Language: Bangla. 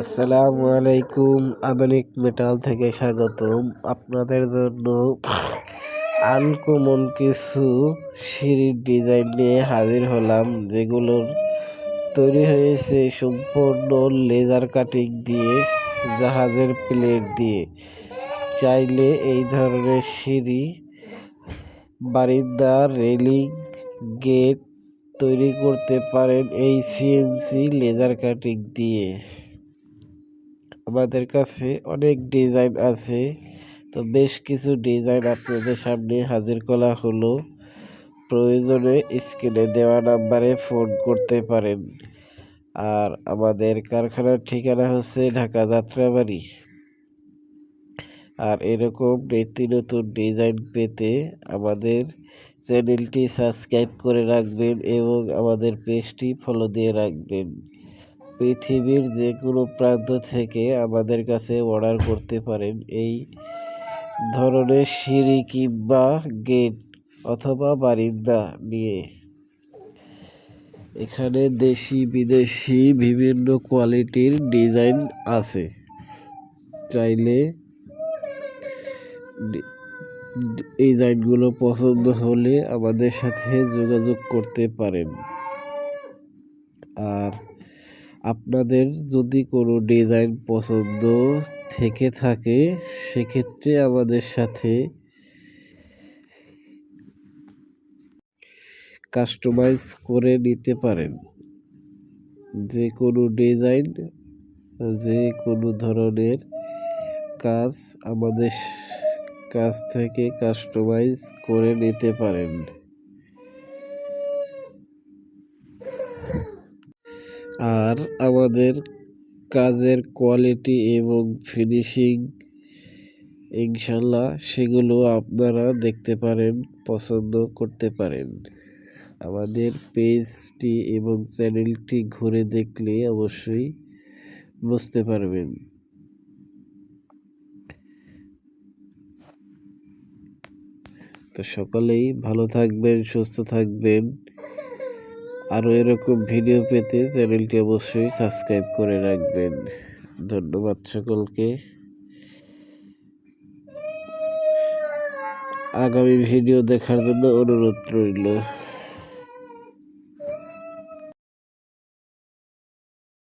আসসালামু আলাইকুম, আধুনিক মেটাল থেকে স্বাগতম। আপনাদের জন্য আনকমন কিছু সিঁড়ির ডিজাইন নিয়ে হাজির হলাম, যেগুলোর তৈরি হয়েছে সম্পূর্ণ লেজার কাটিং দিয়ে, জাহাজের প্লেট দিয়ে। চাইলে এই ধরনের সিঁড়ি, বারিন্দা রেলিং গেট তৈরি করতে পারেন এই সিএনসি লেজার কাটিং দিয়ে। আমাদের কাছে অনেক ডিজাইন আছে। তো বেশ কিছু ডিজাইন আপনাদের সামনে হাজির করা হলো। প্রয়োজনে স্ক্রিনে দেওয়া নাম্বারে ফোন করতে পারেন। আর আমাদের কারখানার ঠিকানা হচ্ছে ঢাকা যাত্রাবাড়ি। আর এরকম নিত্য নতুন ডিজাইন পেতে আমাদের চ্যানেলটি সাবস্ক্রাইব করে রাখবেন এবং আমাদের পেজটি ফলো দিয়ে রাখবেন। পৃথিবীর যে কোনো প্রান্ত থেকে আমাদের কাছে অর্ডার করতে পারেন। এই ধরনের সিঁড়ি কিংবা গেট অথবা বারিন্দা নিয়ে। এখানে দেশি, বিদেশি বিভিন্ন কোয়ালিটির ডিজাইন আছে। চাইলে ডিজাইনগুলো পছন্দ হলে আমাদের সাথে যোগাযোগ করতে পারেন। আর আপনাদের যদি কোনো ডিজাইন পছন্দ থেকে থাকে, সেক্ষেত্রে আমাদের সাথে কাস্টমাইজ করে নিতে পারেন। যে কোনো ডিজাইন, যে কোনো ধরনের কাজ আমাদের কাছ থেকে কাস্টমাইজ করে নিতে পারেন। আর আমাদের কাজের কোয়ালিটি এবং ফিনিশিং ইনশাল্লাহ সেগুলো আপনারা দেখতে পারেন, পছন্দ করতে পারেন। আমাদের পেজটি এবং চ্যানেলটি ঘুরে দেখলে অবশ্যই বুঝতে পারবেন। তো সকলেই ভালো থাকবেন, সুস্থ থাকবেন। আরও এরকম ভিডিও পেতে চ্যানেলটি অবশ্যই সাবস্ক্রাইব করে রাখবেন। ধন্যবাদ সকলকে। আগামী ভিডিও দেখার জন্য অনুরোধ রইল।